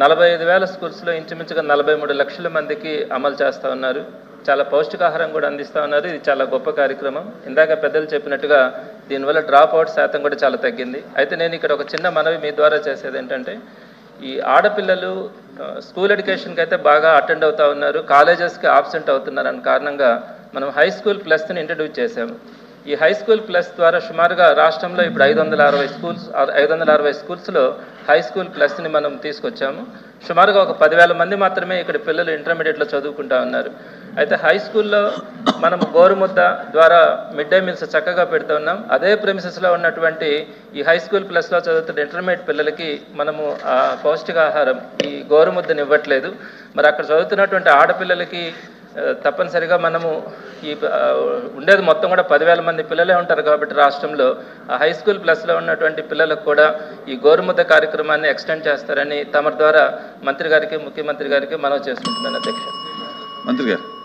నలభై ఐదు వేల స్కూల్స్లో ఇంచుమించుగా నలభై మూడు లక్షల మందికి అమలు చేస్తూ ఉన్నారు. చాలా పౌష్టికాహారం కూడా అందిస్తూ ఉన్నారు. ఇది చాలా గొప్ప కార్యక్రమం. ఇందాక పెద్దలు చెప్పినట్టుగా దీనివల్ల డ్రాప్ అవుట్ శాతం కూడా చాలా తగ్గింది. అయితే నేను ఇక్కడ ఒక చిన్న మనవి మీ ద్వారా చేసేది ఏంటంటే ఈ ఆడపిల్లలు స్కూల్ ఎడ్యుకేషన్కి అయితే బాగా అటెండ్ అవుతూ ఉన్నారు. కాలేజెస్కి ఆబ్సెంట్ అవుతున్నారు అన్న కారణంగా మనం హై స్కూల్ ప్లస్ని ఇంట్రడ్యూస్ చేసాము ఈ హై స్కూల్ ప్లస్ ద్వారా సుమారుగా రాష్ట్రంలో ఇప్పుడు ఐదు వందల అరవై స్కూల్స్ ఐదు వందల అరవై స్కూల్స్లో హై స్కూల్ ప్లస్ని మనం తీసుకొచ్చాము. సుమారుగా ఒక పదివేల మంది మాత్రమే ఇక్కడ పిల్లలు ఇంటర్మీడియట్లో చదువుకుంటా ఉన్నారు. అయితే హై స్కూల్లో మనం గోరుముద్ద ద్వారా మిడ్ డే మీల్స్ చక్కగా పెడుతూ ఉన్నాం. అదే ప్రెమిసెస్లో ఉన్నటువంటి ఈ హై స్కూల్ ప్లస్లో చదువుతున్న ఇంటర్మీడియట్ పిల్లలకి మనము పౌష్టికాహారం ఈ గోరుముద్దను ఇవ్వట్లేదు మరి అక్కడ చదువుతున్నటువంటి ఆడపిల్లలకి తప్పనిసరిగా మనము ఈ ఉండేది మొత్తం కూడా పదివేల మంది పిల్లలే ఉంటారు కాబట్టి రాష్ట్రంలో. హై స్కూల్ ప్లస్లో ఉన్నటువంటి పిల్లలకు కూడా ఈ గోరుముద్ద కార్యక్రమాన్ని ఎక్స్టెండ్ చేస్తారని తమ ద్వారా మంత్రి గారికి ముఖ్యమంత్రి గారికి మనవి చేసుకుంటున్నాను అధ్యక్ష. మంత్రి గారు.